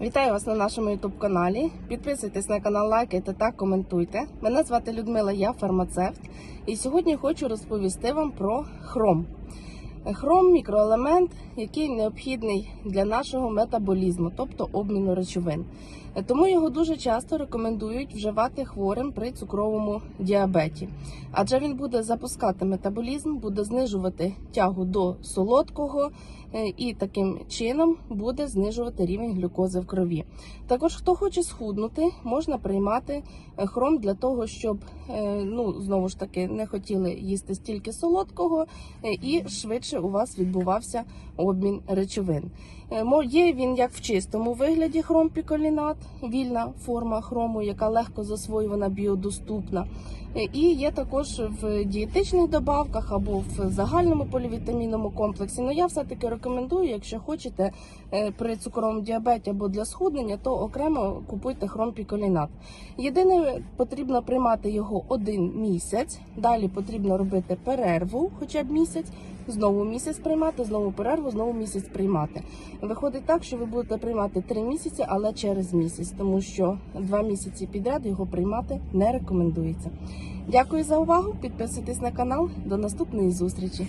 Вітаю вас на нашому youtube каналі. Підписуйтесь на канал, лайкайте та коментуйте. Мене звати Людмила, я фармацевт. І сьогодні хочу розповісти вам про хром. Хром мікроелемент, який необхідний для нашого метаболізму, тобто обміну речовин. Тому його дуже часто рекомендують вживати хворим при цукровому діабеті, адже він буде запускати метаболізм, буде знижувати тягу до солодкого е, і таким чином буде знижувати рівень глюкози в крові. Також, хто хоче схуднути, можна приймати е, хром для того, щоб е, ну знову ж таки не хотіли їсти стільки солодкого і швидше у вас відбувався обмін речовин. Е, Є він як в чистому вигляді хром піколінат, вільна форма хрому, яка легко засвоювана, біодоступна. Е, І є також в дієтичних добавках або в загальному полівітамінному комплексі. Ну я все-таки рекомендую, якщо хочете е, при цукровому діабеті або для схуднення, то окремо купуйте хром піколінат. Єдине, потрібно приймати його один місяць. Далі потрібно робити перерву, хоча б місяць, знову місяць приймати, знову перерву, знову місяць приймати. Виходить так, що ви будете приймати три місяці, але через місяць, тому що два місяці підряд його приймати не рекомендується. Дякую за увагу. Підписуйтесь на канал. До наступної зустрічі.